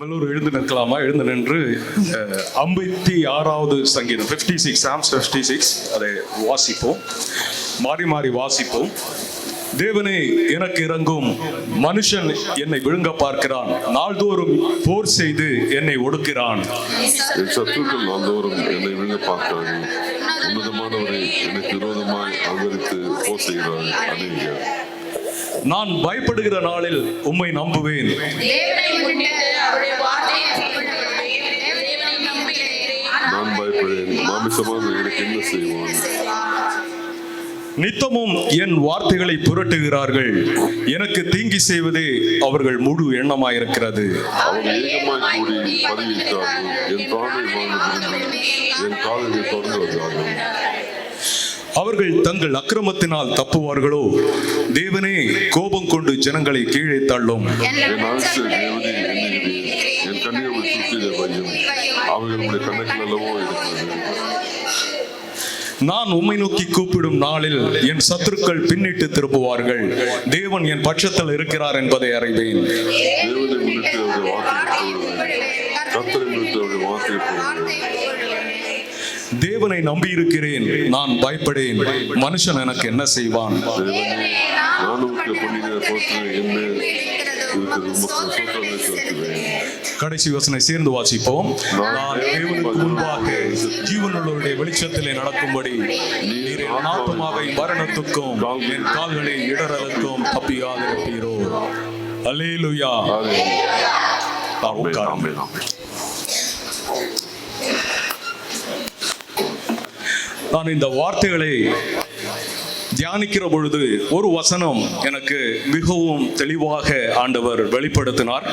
எல்லோரும் எழுந்து நிற்கலாமா? எழுந்து நின்று ஐம்பத்தி ஆறாவது சங்கீதம் fifty six psalms fifty six அதை வாசிப்போம். மாறி மாறி வாசிப்போம். தேவனே எனக்கு இறங்கும் மனுஷன் என்னை விழுங்க பார்க்கிறான். நாள்தோறும் போர் செய்து என்னை ஒடுக்கிறான். என் சத்துருக்கள் நாள்தோறும் என்னை விழுங்க பார்க்கிறார்கள். உன்னதமானவரை எனக்கு விரோதமாய் ஆதரித்து போர் செய்கிறார்கள். அநேகர். நான் பயப்படுகிற நாளில் உம்மை நம்புவேன். என்ன செய்வான் நித்தமும் என் வார்த்தைகளை புரட்டுகிறார்கள். எனக்கு தீங்கி செய்வதே அவர்கள் முழு எண்ணமாயிருக்கிறது. அவர்கள் தங்கள் அக்கிரமத்தினால் தப்புவார்களோ? தேவனே கோபம் கொண்டு ஜனங்களை கீழே தள்ளும். அவர்களுடைய கணக்கில் அல்லவோ இருக்கிறது நான் உம்மை நோக்கி கூப்பிடும் நாளில் என் சத்துருக்கள் பின்னிட்டு திரும்புவார்கள். தேவன் என் பட்சத்தில் இருக்கிறார் என்பதை அறிவேன். தேவனை தேவனை நம்பியிருக்கிறேன். நான் பயப்படேன். மனுஷன் எனக்கு என்ன செய்வான்? நான் கடைசி யோசனை சேர்ந்து வாசிப்போம். நான் தேவனுக்கு முன்பாக ஜீவனுள்ளவருடைய வெளிச்சத்திலே நடக்கும்படி நீர் என் ஆத்மாவை மரணத்துக்கும் என் கால்களை இடறலுக்கும் தப்பியாதிருப்பீரோ ஆமென். நான் இந்த வார்த்தைகளை தியானிக்கிற பொழுது ஒரு வசனம் எனக்கு மிகவும் தெளிவாக ஆண்டவர் வெளிப்படுத்தினார்.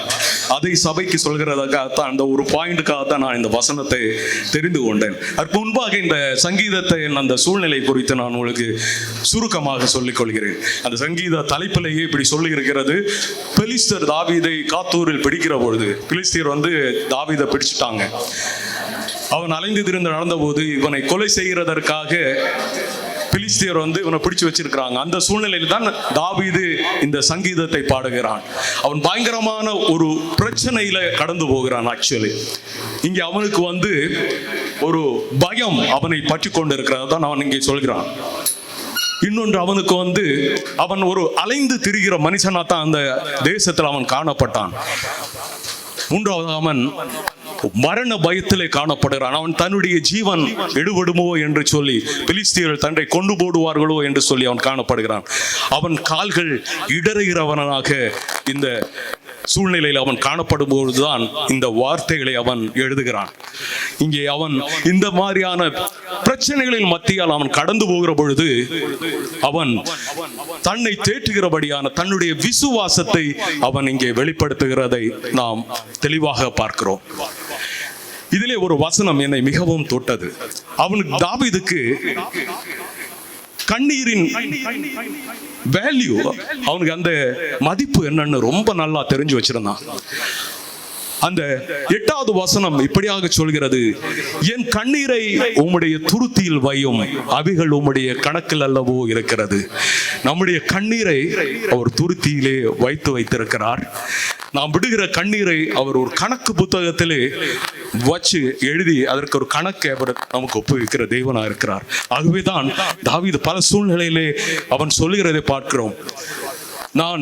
அதை சபைக்கு சொல்கிறதுக்காகத்தான் அந்த ஒரு பாயிண்ட்டுக்காக தான் நான் இந்த வசனத்தை தெரிந்து கொண்டேன். அதற்கு முன்பாக இந்த சங்கீதத்தை அந்த சூழ்நிலை குறித்து நான் உங்களுக்கு சுருக்கமாக சொல்லிக் கொள்கிறேன். அந்த சங்கீத தலைப்பிலேயே இப்படி சொல்லி இருக்கிறது. பெலிஸ்தர் தாவீதை காத்தூரில் பிடிக்கிற பொழுது பிலிஸ்தீர் வந்து தாவீதை பிடிச்சிட்டாங்க. அவன் அலைந்து திரிந்து நடந்தபோது இவனை கொலை செய்கிறதற்காக பிலிஸ்தியர் வந்து இவனை பிடிச்சு வச்சிருக்கிறாங்க. அந்த சூழ்நிலையில் தான் தாவீது இந்த சங்கீதத்தை பாடுகிறான். அவன் பயங்கரமான ஒரு பிரச்சனையில கடந்து போகிறான் ஆக்சுவலி இங்க அவனுக்கு வந்து ஒரு பயம் அவனை பற்றி கொண்டு இருக்கிறத தான் அவன் இங்கே சொல்கிறான். இன்னொன்று அவனுக்கு வந்து அவன் ஒரு அலைந்து திரிகிற மனுஷனா தான் அந்த தேசத்தில் அவன் காணப்பட்டான். மூன்றாவது அவன் மரண பயத்திலே காணப்படுகிறான். அவன் தன்னுடைய ஜீவன் எடுபடுமோ என்று சொல்லி பிலிஸ்தியர்கள் தன்னை கொண்டு போடுவார்களோ என்று சொல்லி அவன் காணப்படுகிறான். அவன் கால்கள் இடறுகிறவனாக இந்த சூழ்நிலையில் அவன் காணப்படும் பொழுதுதான் இந்த வார்த்தைகளை அவன் எழுதுகிறான். இங்கே அவன் இந்த மாதிரியான பிரச்சனைகளின் மத்தியால் அவன் கடந்து போகிற பொழுது அவன் தன்னை தேற்றுகிறபடியான தன்னுடைய விசுவாசத்தை அவன் இங்கே வெளிப்படுத்துகிறதை நாம் தெளிவாக பார்க்கிறோம். இதிலே ஒரு வசனம் என்னை மிகவும் தொட்டது. அவனுக்கு தாவீதுக்கு கண்ணீரின் வேல்யூ அவனுக்கு அந்த மதிப்பு என்னன்னு ரொம்ப நல்லா தெரிஞ்சு வச்சிருந்தான். அந்த எட்டாவது வசனம் இப்படியாக சொல்கிறது. என் கண்ணீரை உம்முடைய துருத்தியில் வையும். அவைகள் உம்முடைய கணக்கில் அல்லவோ இருக்கிறது. நம்முடைய கண்ணீரை அவர் துருத்தியிலே வைத்து வைத்திருக்கிறார். நாம் விடுகிற கண்ணீரை அவர் ஒரு கணக்கு புத்தகத்திலே வச்சு எழுதி அதற்கு ஒரு கணக்கை அவர் நமக்கு ஒப்புவிக்கிற தெய்வனா இருக்கிறார். ஆகவேதான் தாவீது பல சூழ்நிலையிலே அவன் சொல்லுகிறதை பார்க்கிறோம். நான்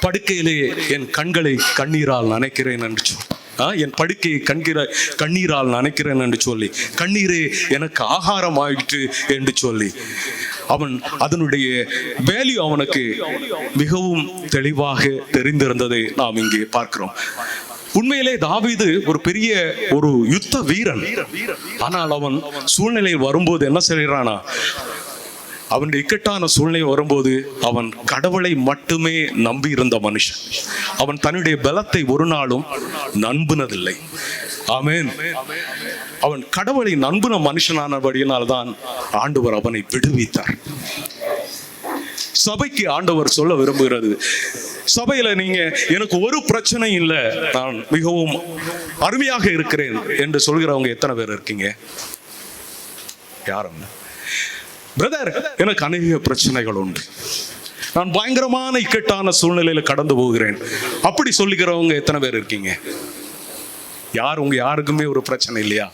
படுக்கையிலே என் கண்களை கண்ணீரால் நினைக்கிறேன் என்று சொல். ஆ, என் படுக்கையை கண்கிற கண்ணீரால் நினைக்கிறேன் என்று சொல்லி கண்ணீரே எனக்கு ஆகாரம் ஆயிற்று என்று சொல்லி அவன் அதனுடைய வேல்யூ அவனுக்கு மிகவும் தெளிவாக தெரிந்திருந்ததை நாம் இங்கே பார்க்கிறோம். உண்மையிலே தாவீது ஒரு பெரிய ஒரு யுத்த வீரன். ஆனால் அவன் சூழ்நிலை வரும்போது என்ன செய்கிறானா? அவனுடைய இக்கட்டான சூழ்நிலை வரும்போது அவன் கடவுளை மட்டுமே நம்பி இருந்த மனுஷன். அவன் தன்னுடைய பலத்தை ஒரு நாளும் நம்புனதில்லை. ஆமேன். அவன் கடவுளை நம்புன மனுஷனானபடியினால்தான் ஆண்டவர் அவனை விடுவித்தார். சபைக்கு ஆண்டவர் சொல்ல விரும்புகிறது சபையில நீங்க எனக்கு ஒரு பிரச்சனை இல்லை நான் மிகவும் அருமையாக இருக்கிறேன் என்று சொல்கிறவங்க எத்தனை பேர் இருக்கீங்க? யாரும் பிரதர் எனக்கு அநேக பிரச்சனைகள் உண்டு நான் பயங்கரமான இக்கட்டான சூழ்நிலையில கடந்து போகிறேன். அப்படி சொல்லிக்கிறவங்க எத்தனை பேர் இருக்கீங்க? யார் உங்க யாருக்குமே ஒரு பிரச்சனை இல்லையா?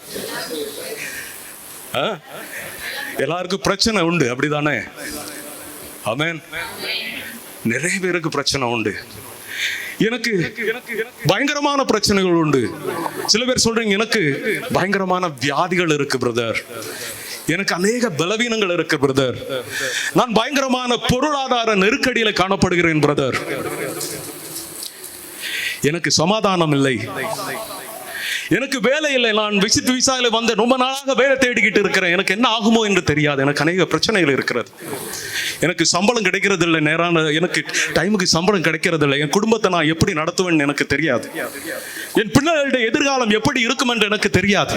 ஆ? எல்லாருக்கும் பிரச்சனை உண்டு அப்படிதானே? அமேன் நிறைய பேருக்கு பிரச்சனை உண்டு. எனக்கு பயங்கரமான பிரச்சனைகள் உண்டு. சில பேர் சொல்றீங்க எனக்கு பயங்கரமான வியாதிகள் இருக்கு பிரதர் எனக்கு அநேக பலவீனங்கள் இருக்கு பிரதர் நான் பயங்கரமான பொருளாதார நெருக்கடியில காணப்படுகிறேன் பிரதர் எனக்கு சமாதானம் இல்லை. எனக்கு வேலை இல்லை. நான் விசிட் விசால வந்து ரொம்ப நாளாக வேலை தேடிக்கிட்டு இருக்கிறேன். எனக்கு என்ன ஆகுமோ என்று தெரியாது. எனக்கு அநேக பிரச்சனைகள் இருக்கிறது. எனக்கு சம்பளம் கிடைக்கிறது இல்லை நேரான எனக்கு டைமுக்கு சம்பளம் கிடைக்கிறது இல்லை என் குடும்பத்தை நான் எப்படி நடத்துவேன் எனக்கு தெரியாது. என் பிள்ளைகளுடைய எதிர்காலம் எப்படி இருக்கும் என்று எனக்கு தெரியாது.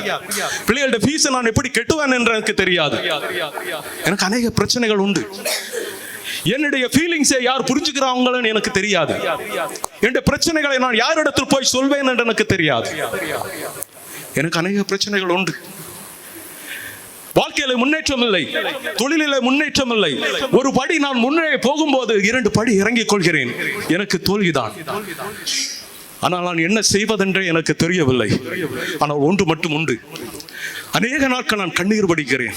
பிள்ளைகளுடைய ஃபீஸை நான் எப்படி கெட்டுவேன் என்று எனக்கு தெரியாது. எனக்கு அநேக பிரச்சனைகள் உண்டு. என்னுடைய ஃபீலிங்ஸை யார் புரிஞ்சுக்கிறாங்கன்னு எனக்கு தெரியாது. என்னுடைய பிரச்சனைகளை நான் யாரிடத்தில் போய் சொல்வேன் என்று எனக்கு தெரியாது. எனக்கு அநேக பிரச்சனைகள் உண்டு. வாழ்க்கையில முன்னேற்றம் இல்லை. தொழிலில முன்னேற்றம் இல்லை. ஒரு படி நான் முன்னே போகும்போது இரண்டு படி இறங்கிக் கொள்கிறேன். எனக்கு தோல்விதான். ஆனால் நான் என்ன செய்வதென்றே எனக்கு தெரியவில்லை. ஆனால் ஒன்று மட்டும் உண்டு. அநேக நாட்கள் நான் கண்ணீர் வடிக்கிறேன்.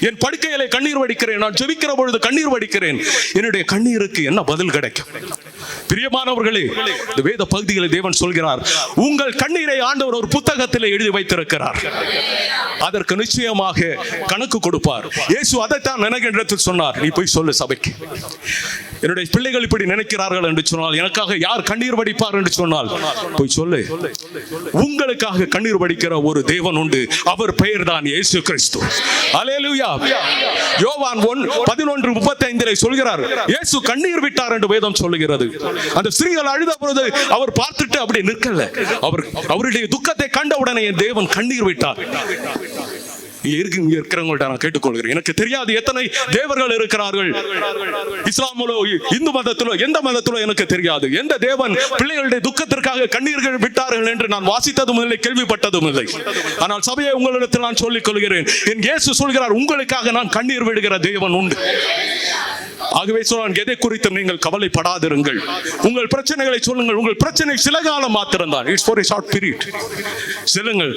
என் படுக்கையிலே கண்ணீர் வடிக்கிறேன். நான் ஜெபிக்கிற பொழுது கண்ணீர் வடிக்கிறேன். என்னுடைய கண்ணீருக்கு என்ன பதில் கிடைக்கும்? பிரியமானவர்களே இந்த வேத பகுதிகளை தேவன் சொல்கிறார் உங்கள் கண்ணீரை ஆண்டவர் ஒரு புத்தகத்தில் எழுதி வைத்திருக்கிறார். அதற்கு நிச்சயமாக கணக்கு கொடுப்பார். இயேசு அதைத்தான் நினைக்கின்றத்தில் சொன்னார் நீ போய் சொல்லு சபைக்கு. என்னுடைய பிள்ளைகள் இப்படி நினைக்கிறார்கள் என்று சொன்னால் எனக்காக யார் கண்ணீர் வடிப்பார் என்று சொன்னால் போய் சொல்லு. உங்களுக்காக கண்ணீர் வடிக்கிற ஒரு தேவன் உண்டு. அவர் பெயர் தான் இயேசு கிறிஸ்து. அலேலுயா யோவான் ஒன் பதினொன்று முப்பத்தி சொல்கிறார் இயேசு கண்ணீர் விட்டார் என்று வேதம் சொல்லுகிறது. அந்த ஸ்திரீகள் அழுத பொழுது அவர் பார்த்துட்டு அப்படி நிற்கல. அவர் அவருடைய துக்கத்தை கண்ட உடனே என் தேவன் கண்ணீர் விட்டார். இருக்கு இங்க இருக்கிறவங்கள்ட்ட நான் கேட்டுக்கொள்கிறேன். எனக்கு தெரியாது எத்தனை தேவர்கள் இருக்கிறார்கள். இஸ்லாமிலோ இந்து மதத்திலோ எந்த மதத்திலோ எனக்கு தெரியாது. எந்த தேவன் பிள்ளைகளுடைய துக்கத்திற்காக கண்ணீர்கள் விட்டார்கள் என்று நான் வாசித்ததும் இல்லை கேள்விப்பட்டதும் இல்லை. ஆனால் சபையை உங்களிடத்தில் நான் சொல்லிக் கொள்கிறேன். என் இயேசு சொல்கிறார் உங்களுக்காக நான் கண்ணீர் விடுகிற தேவன் உண்டு. ஆகவே சொன்னான் எதை குறித்தும் நீங்கள் கவலைப்படாதிருங்கள். உங்கள் பிரச்சனைகளை சொல்லுங்கள். உங்கள் பிரச்சனை சில காலம் மாத்திரம்தான். இட்ஸ் ஃபார் ஷார்ட் பீரியட் சொல்லுங்கள்.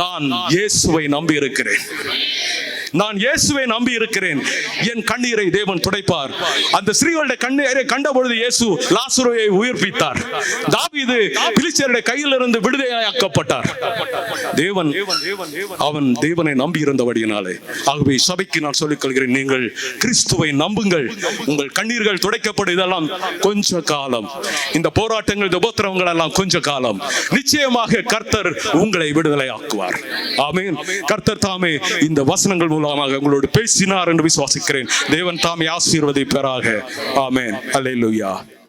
நான் இயேசுவை நம்பி இருக்கிறேன் நான் இயேசுவை நம்பி இருக்கிறேன். என் கண்ணீரை தேவன் துடைப்பார். அந்த ஸ்ரீகளுடைய கண்ணீரை கண்ட பொழுது இயேசு லாசுருவை உயிர்ப்பித்தார். தாவீது பிலிச்சருடைய கையிலிருந்து விடுதலையாக்கப்பட்டார். தேவன் அவன் தேவனை நம்பி இருந்தபடியினாலே. ஆகவே சபைக்கு நான் சொல்லிக் கொள்கிறேன் நீங்கள் கிறிஸ்துவை நம்புங்கள். உங்கள் கண்ணீர்கள் துடைக்கப்படும் இதெல்லாம் கொஞ்ச காலம். இந்த போராட்டங்கள் இந்த உபத்திரவங்கள் எல்லாம் கொஞ்ச காலம். நிச்சயமாக கர்த்தர் உங்களை விடுதலை ஆக்குவார் ஆமென். கர்த்தர் தாமே இந்த வசனங்கள் மூலமாக உங்களோடு பேசினார் என்று விசுவாசிக்கிறேன். தேவன் தாமே ஆசீர்வதிப்பாராக. ஆமேன். அல்லேலூயா